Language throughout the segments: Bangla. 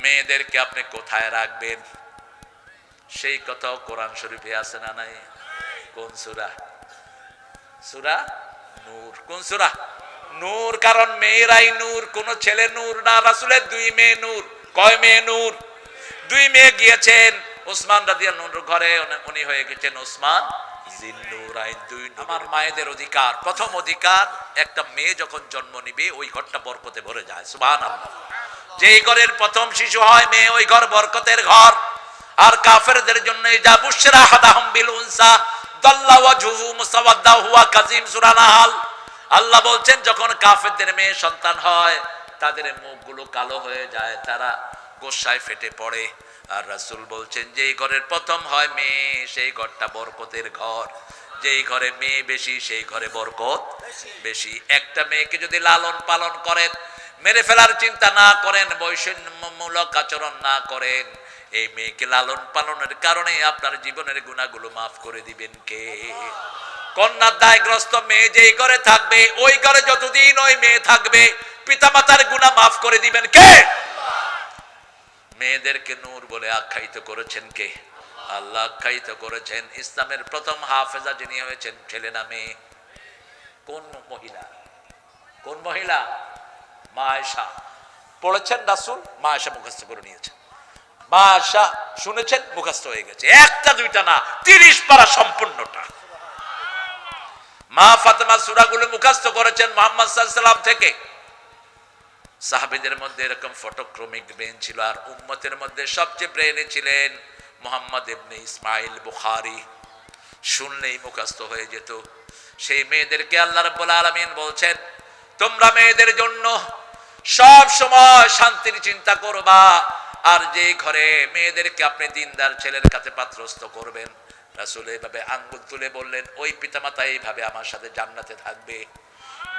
মেয়েদেরকে আপনি কোথায় রাখবেন? সেই কথাও কোরআন শরীফে আছে না নাই? কোন সুরা? সুরা নূর। কোন সুরা? নূর, কারণ মেয়েরাই নূর, কোন ছেলে নূর না, রাসুলের দুই মেয়ে নূর। কয় মেয়ে নূর? দুই মেয়ে গিয়েছেন, ওসমান রাদিয়া নূর ঘরে উনি- হয়ে গেছেন ওসমান প্রথম অধিকার, একটা মেয়ে যখন জন্ম নিবে, ওই ঘরটা বরকতে ভরে যায় আল্লাহ যেই ঘরের প্রথম শিশু হয়, মেয়ে ওই ঘর বরকতের ঘর। আর কাফেরদের জন্য যা আল্লাহ বলছেন, যখন কাফেরদের মেয়ে সন্তান হয়, তাদের মুখগুলো কালো হয়ে যায়, তারা গোসায় ফেটে পড়ে। আর রাসূল বলছেন, যেই ঘরের প্রথম হয় মেয়ে, সেই ঘরটা বরকতের ঘর। যেই ঘরে মেয়ে বেশি, সেই ঘরে বরকত বেশি। একটা মেয়েকে যদি লালন পালন করেন মেরে ফেলার চিন্তা না করেন, বৈষম্যমূলক আচরণ না করেন। এই মেয়েকে লালন পালনের কারণে আপনার জীবনের গুণাগুলো মাফ করে দিবেন কে? কন্যার দায়গ্রস্ত মেয়ে যেই ঘরে থাকবে, ওই ঘরে যতদিন ওই মেয়ে থাকবে, পিতামাতার গুণা মাফ করে দিবেন কে? মেয়েদেরকে নূর বলে আখ্যায়িত করেছেন কে? আল্লাহ আখ্যায়িত করেছেন। ইসলামের প্রথম হাফেজা যিনি হয়েছেন, ছেলে না মেয়ে। কোন মহিলা? কোন মহিলা? মা পড়েছেন রাসুল মা মুখস্থ করে নিয়েছেন। মা শুনেছেন, মুখস্থ হয়ে গেছে। একটা, দুইটা না, তিরিশ পারা সম্পূর্ণটা। মা ফাতেমা সুরাগুলো মুখস্থ করেছেন মোহাম্মদ সাল্লাম থেকে। সাহাবিদের মধ্যে এরকম ফটোক্রমিক ব্রেন ছিল আর উম্মতের মধ্যে সবচেয়ে ব্রেনে ছিলেন মোহাম্মদ ইবনে ইসমাইল বুখারি। শুনলেই মুখস্থ হয়ে যেত। সেই মেয়েদেরকে আল্লাহ রাব্বুল আলামিন বলছেন, তোমরা মেয়েদের জন্য সব সময় শান্তির চিন্তা করবা। আর যে ঘরে মেয়েদেরকে আপনি দিনদার ছেলের কাছে পাত্রস্থ করবেন, রাসূল এইভাবে আঙ্গুল তুলে বললেন, ওই পিতামাতা এইভাবে আমার সাথে জান্নাতে থাকবে।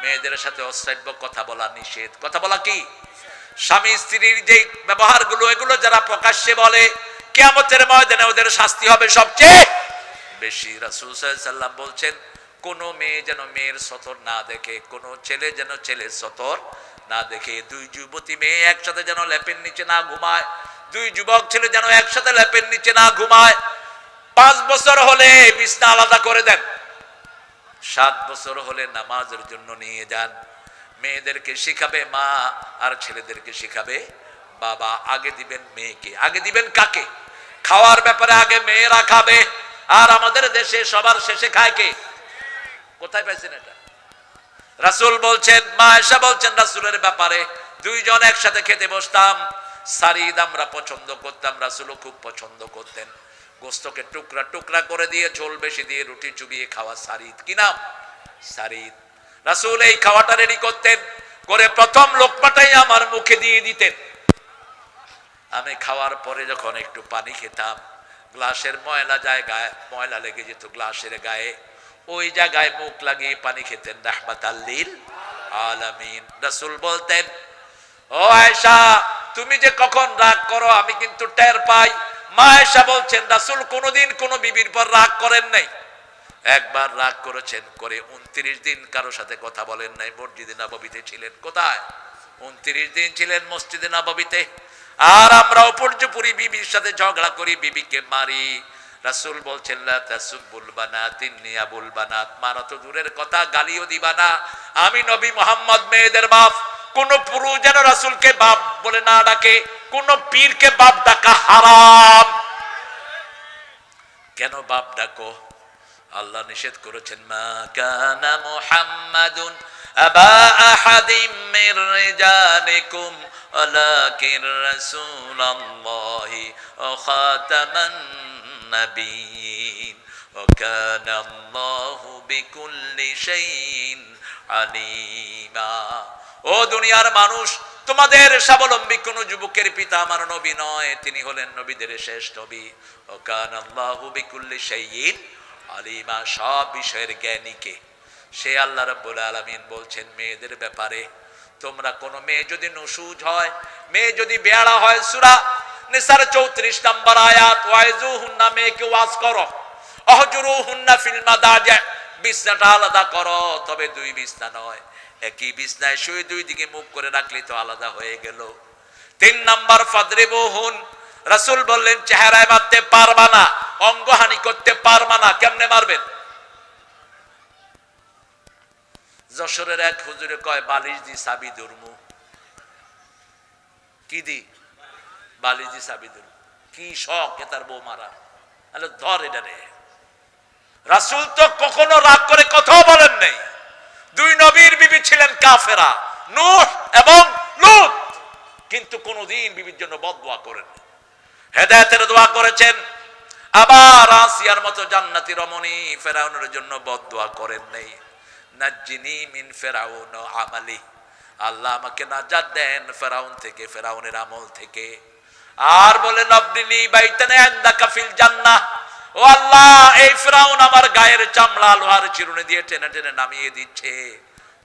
মেয়েদের সাথে অশ্রাব্য কথা বলা নিষেধ। কথা বলা কি? স্বামী স্ত্রীর যে ব্যবহারগুলো, এগুলো যারা প্রকাশ্যে বলে, কেয়ামতের ময়দানে ওদের শাস্তি হবে সবচেয়ে বেশি। রাসূল সাল্লাম বলছেন, কোন মেয়ে যেন মেয়ের সতর না দেখে, কোন ছেলে যেন ছেলের সতর না দেখে দুই যুবতী মেয়ে একসাথে যেন ল্যাপের নিচে না ঘুমায়। দুই যুবক ছেলে যেন একসাথে ল্যাপের নিচে না ঘুমায়। পাঁচ বছর হলে বিছনা আলাদা করে দেন। সাত বছর হলে নামাজের জন্য নিয়ে যান। মেয়েদেরকে শিখাবে মা, আর ছেলেদেরকে শিখাবে বাবা। আগে দিবেন মেয়েকে, আগে দিবেন কাকে? খাওয়ার ব্যাপারে আগে মেয়েরা খাবে। আর আমাদের দেশে সবার শেষে খায় কে? কোথায় পাইছেন এটা? রাসূল বলছেন, মা এসা বলছেন, রাসুলের ব্যাপারে দুইজন একসাথে খেতে বসতাম। সারিদ আমরা পছন্দ করতাম, রাসুলও খুব পছন্দ করতেন। গোস্তকে টুকরা টুকরা করে দিয়ে, ঝোল বেশি দিয়ে রুটি চুবিয়ে খাওয়া সারিদ। কি নাম? সারিদ। রাসূল এই খাওয়াটা রেডি করতেন, করে প্রথম লোকমাটাই আমার মুখে দিয়ে দিতেন। আমি খাওয়ার পরে যখন একটু পানি খেতাম, গ্লাসের ময়লা জায়গায় ময়লা লেগে যেত গ্লাসের গায়ে। ওই জায়গায় মুখ লাগিয়ে পানি খেতেন রাহমাত আল্লিল আলামিন। রাসূল বলতেন, ও আয়েশা, তুমি যে কখন রাগ করো, আমি কিন্তু টের পাই। মা আয়েশা বলছেন, রাসূল কোনোদিন কোনো বিবির পর রাগ করেন নাই। একবার রাগ করেছেন, করে উনত্রিশ দিন কারও সাথে কথা বলেন নাই। মসজিদে নববীতে ছিলেন কোথায়? উনত্রিশ দিন ছিলেন মসজিদে নববীতে। আর আমরা অপর্যপুরি বিবির সাথে ঝগড়া করি, বিবিকে মারি। রাসূল বলছেন তাসুবুল ইন্নী আবুল বানাত। মারা তো দূরের কথা, গালিও দিবা না। আমি নবী মোহাম্মদ, মেয়েদের বাপ। কোন পুরুষ যেন রাসূলকে বাপ বলে না ডাকে, কোন পীরকে বাপ ডাকা হারাম। কেন বাপ ডাকো? আল্লাহ নিষেধ করেছেন, মা কানা মুহাম্মাদুন আবা আহাদিম মির রিজালিকুম, ওয়ালাকিন রাসূলুল্লাহি ওয়া খাতামান নাবিয়িন وكان الله بكل شيء عليما ও দুনিয়ার মানুষ তোমাদের স্বাবলম্বী কোন যুবকের পিতা আমার নবী নয় তিনি হলেন নবীদের শেষ নবী ও কান আল্লাহু বিকুল্লি শাইইন আলিমা সব বিষয়ের জ্ঞানীকে সে আল্লাহ রাব্বুল আলামিন বলছেন মেয়েদের ব্যাপারে তোমরা কোন মেয়ে যদি নুসুজ হয় মেয়ে যদি বেয়াড়া হয় সূরা নিসার 34 নম্বর আয়াত, ওয়াইজুহুন্না, মেয়েকে ওয়াজ করো। অহজুরুহুন্না ফিল মাদাজি। বিছনাটা আলাদা করো, তবে দুই বিছনা নয়। একই বিছনায় শুয়ে দুই দিকে মুখ করে রাখলে তো আলাদা হয়ে গেল। তিন নাম্বার ফাদরে বহুন রাসুল বললেন, চেহারায় মারতে পারবা না, অঙ্গহানি করতে পারবা না, কেমনে মারবেন? যশোরের এক হুজুরে কয়, বালিশ দি সাবি দুর্মু কি দি? বালিশ সাবিদুল, কি শখ তার বউ মারা তাহলে ধর এটা রে। রাসুল তো কখনো রাগ করে কথাও বলেন নাই। দুই নবীর বিবি ছিলেন কাফেরা, নূহ এবং লুত। কিন্তু কোনদিন বিবির জন্য বদ বদদোয়া করেন হেদায়েতের দোয়া করেছেন। আবার আসিয়ার মতো জান্নাতি রমণী ফেরাউনের জন্য বদ বদদোয়া করেন নাই। নাজ্জিনি মিন ফেরাউন আমালি। আল্লাহ আমাকে নাজাত দেন ফেরাউন থেকে, ফেরাউনের আমল থেকে। আর বলেন আব্দিনী বাইতানে কাফিল জান্নাহ। ও আল্লাহ, এই ফেরাউন আমার গায়ের চামড়া লোহার চিরুনি দিয়ে টেনে টেনে নামিয়ে দিচ্ছে।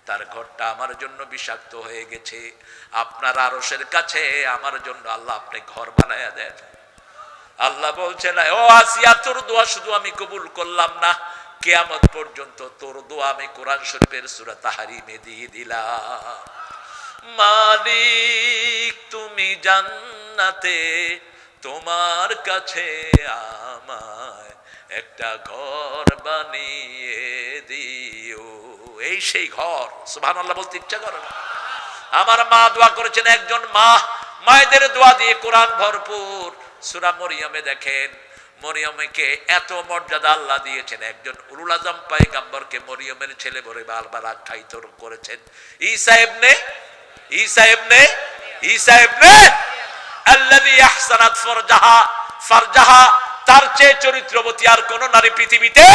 তার ঘরটা আমার জন্য বিষাক্ত হয়ে গেছে। আপনার আরসের কাছে আমার জন্য আল্লাহ আপনি ঘর বানায়া দেন। আল্লাহ বলছেন ও আসিয়া, তোর দোয়া শুধু আমি কবুল করলাম না। কেয়ামত পর্যন্ত তোর দোয়া আমি কোরআন শরীফের সুরা তাহারিমে দিয়ে দিলাম। মালিক, তুমি জান্নাতে, তোমার কাছে আমায় একটা ঘর বানিয়ে দিও। এই সেই ঘর, সুবহানাল্লাহ বলতে ইচ্ছা করে না। আমার মা দোয়া করেছেন, একজন মা, মায়েদের দোয়া দিয়ে কোরআন ভরপুর। সুরা মরিয়মে দেখেন, মরিয়মকে এত মর্যাদা আল্লাহ দিয়েছেন। একজন উরুল আজম পাইগাম্বরকে মরিয়মের ছেলে বলে বারবার আখ্যায়িত করেছেন। ই সাহেব নে ই সাহেব নে ই সাহেব ফারজাহা তার চেয়ে চরিত্রবতী আর কোন নারী পৃথিবীতে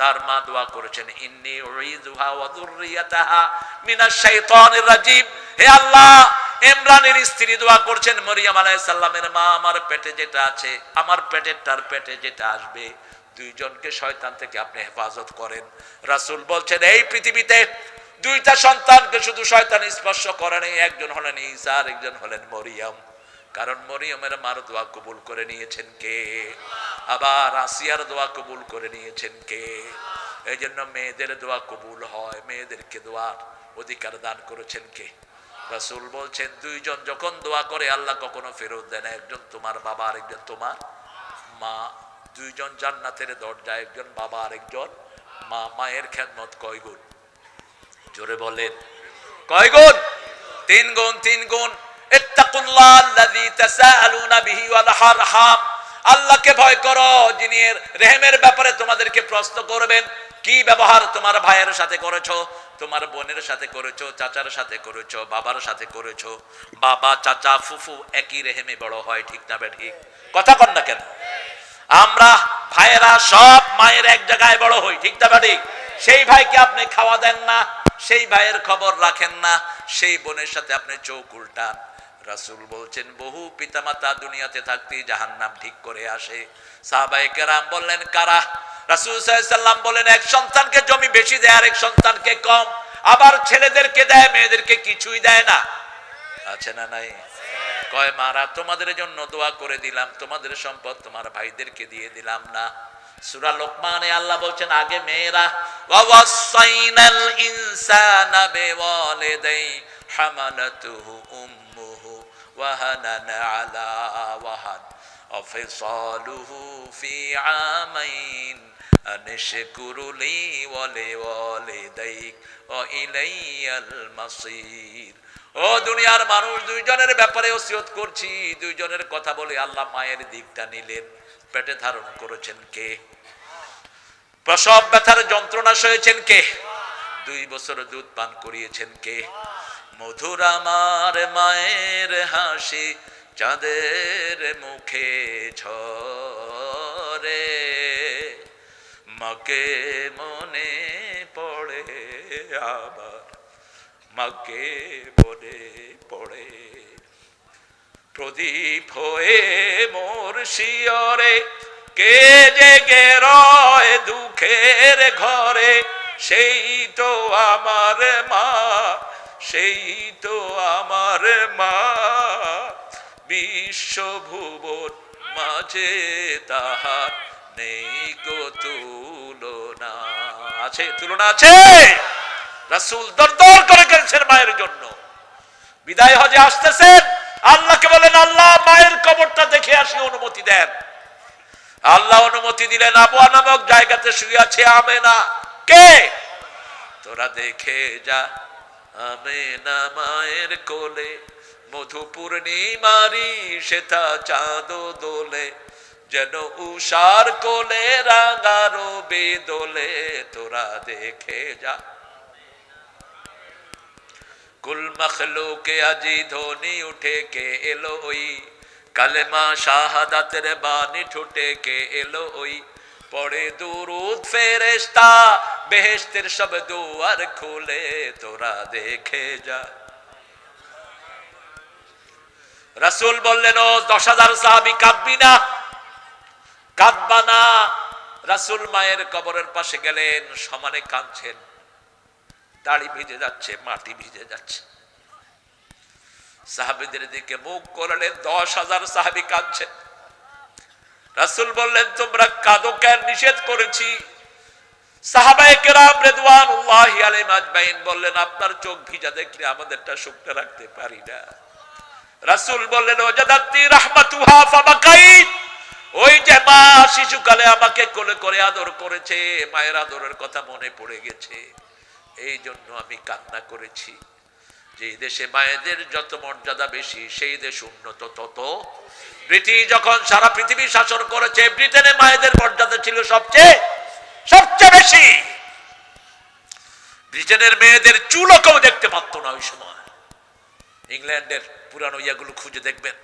তার মা দোয়া করেছেন, ইন্নি উইযুহা ওয়া আল্লাহ, ইমরানের স্ত্রী দোয়া করছেন, মরিয়ম আলাইহিস সালামের মা আমার পেটে যেটা আছে, আমার পেটের তার পেটে যেটা আসবে, দুইজনকে শয়তান থেকে আপনি হেফাজত করেন। রাসূল বলছেন, এই পৃথিবীতে দুইটা সন্তানকে শুধু শয়তান স্পর্শ করেনি একজন হলেন ঈসা আর একজন হলেন মরিয়ম। কারণ মরিয়মের মার দোয়া কবুল করে নিয়েছেন কে? আবার আসিয়ার দোয়া কবুল করে নিয়েছেন কে? এই জন্য মেয়েদের দোয়া কবুল হয়, মেয়েদেরকে দোয়ার অধিকার দান করেছেন কে? রাসূল বলছেন, দুইজন যখন দোয়া করে, আল্লাহ কখনো ফেরত দেন না। একজন তোমার বাবা আর একজন তোমার মা। দুইজন জান্নাতের দরজা একজন বাবা আর একজন মা। মায়ের খেদমত কয় গুণ? জোরে বলেন। কয় গুণ? তিন গুণ তিন গুণ। আল্লাহকে ভয় যিনি রেহেমের ব্যাপারে তোমাদেরকে করবেন, কি ব্যবহার তোমার ভাইয়ের সাথে করেছ, তোমার বোনের সাথে করেছ সাথে করেছ, বাবার সাথে বাবা, চাচা, ফুফু একই রেহেমে বড় হয়, ঠিক না ঠিক? কথা কন না কেন? আমরা ভাইয়েরা সব মায়ের এক জায়গায় বড় হই, ঠিক না ঠিক? সেই ভাইকে আপনি খাওয়া দেন না সেই ভাইয়ের খবর রাখেন না, সেই বোনের সাথে আপনি চোখ উল্টান। রাসূল বলছেন, বহু পিতামাতা দুনিয়াতে থাকতেই জাহান্নাম ঠিক করে আসে। সাহাবায়ে কেরাম বললেন, কারা? রাসূল সাল্লাম বলেন এক সন্তানকে জমি বেশি দেয় আর এক সন্তানকে কম। আবার ছেলেদেরকে দেয়, মেয়েদেরকে কিছুই দেয় না। আছে না নাই? কয়, মারা, তোমাদের জন্য দোয়া করে দিলাম, তোমাদের সম্পদ তোমার ভাইদেরকে দিয়ে দিলাম না। সূরা লোকমানে আল্লাহ বলছেন আগে মেয়েরা ওয়াসাইনাল ইনসানা বিওয়ালিদাই হামালাতুহু উম্মুহু ওয়াহানান আলা ওয়াহান وفصاله في عامين أن اشكر لي ولوالديك وإلي المصير ও দুনিয়ার মানুষ দুইজনের ব্যাপারে ওসিয়ত করছি দুইজনের কথা বলে আল্লাহ মায়ের দিকটা নিলেন পেটে ধারণ করেছেন কে? প্রসব ব্যথার যন্ত্রণা সয়েছেন কে? দুই বছর দুধ পান করিয়েছেন কে? মধুর আমার মায়ের হাসি চাঁদের মুখে ঝরে। মাকে মনে পড়ে আবার, মাকে পড়ে প্রদীপ হয়ে মোর শিয়রে, কে জেগে রয় দুঃখের ঘরে? সেই তো আমার মা, সেই তো আমার মা। বিশ্বভুবন মাঝে তাহার নেই কো তুলনা। আছে তুলনা আছে? রাসূল দরদর করে গেছেন মায়ের জন্য। বিদায় হজে আসতেছেন। আল্লাহকে বলেন, আল্লাহ মায়ের কবরটা দেখে আসি, অনুমতি দেন। আল্লাহ অনুমতি দিলেন আবুয়া নামক জায়গাতে শুয়ে আছে আমেনা। কে? তোরা দেখে যা, আমেনা মায়ের কোলে মধু পূর্ণিমারি সেটা চাঁদ দোলে, যেন উষার কোলে রাঙারো বেদোলে, তোরা দেখে যা। কুল মখলুকে আজি ধোনি উঠে কে এলো ওই? কালেমা শাহাদাতের বাণী ঠুটে কে এলো ওই? পড়ে দুরুদ ফেরেশতা, বেহেশতের সব দুয়ার খুলে তোরা দেখে যা। রাসূল বললেন, ও দশ হাজার সাহাবি, কাঁদবি না। কাঁদবা না। রাসূল মায়ের কবরের পাশে গেলেন, সমানে কাঁদছেন। দাড়ি ভিজে যাচ্ছে, মাটি ভিজে যাচ্ছে। সাহাবিদের দিকে মুখ করলেন দশ হাজার সাহাবি কাঁদছেন রাসুল বললেন, তোমরা কাঁদো কেন? নিষেধ করেছি। আপনার চোখ ভিজা দেখলে আমাদেরটা শুকতে রাখতে পারি না। রাসূল বললেন ওই যে মা শিশুকালে আমাকে কোলে করে আদর করেছে, মায়ের আদরের কথা মনে পড়ে গেছে। এই জন্য আমি কান্না করেছি। যে দেশে মায়েদের যত মর্যাদা বেশি, সেই দেশ উন্নত তত। ব্রিটিশ যখন সারা পৃথিবী শাসন করেছে, ব্রিটেনে মায়েদের মর্যাদা ছিল সবচেয়ে সবচেয়ে বেশি। ব্রিটেনের মেয়েদের চুলও কেউ দেখতে পারত না ওই সময়। ইংল্যান্ডের পুরানো ইয়াগুলো খুঁজে দেখবেন।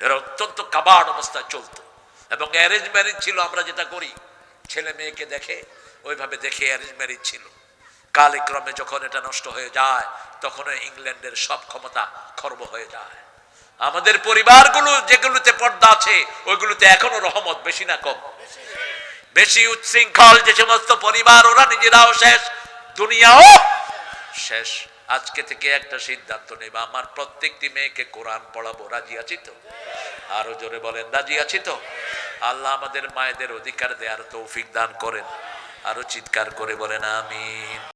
এরা অত্যন্ত কাবাড অবস্থায় চলতো। এবং অ্যারেঞ্জ ম্যারেজ ছিল, আমরা যেটা করি, ছেলে মেয়েকে দেখে, ওইভাবে দেখে অ্যারেঞ্জ ম্যারেজ ছিল। কালক্রমে যখন এটা নষ্ট হয়ে যায়, তখন ইংল্যান্ডের সব ক্ষমতা খর্ব হয়ে যায়। আমাদের পরিবারগুলো যেগুলোতে পর্দা আছে, ওইগুলোতে এখনও রহমত বেশি না কম। বেশি উচ্ছৃঙ্খল যে সমস্ত পরিবার, ওরা নিজেরাও শেষ, দুনিয়াও শেষ। আজকে থেকে একটা সিদ্ধান্ত নেবা, আমার প্রত্যেকটি মেয়েকে কোরআন পড়াবো, রাজি আছি তো? আরও জোরে বলেন, রাজি আছি তো? আল্লাহ আমাদের মায়েদের অধিকার দেওয়ার তৌফিক দান করেন। আরও চিৎকার করে বলেন, আমিন।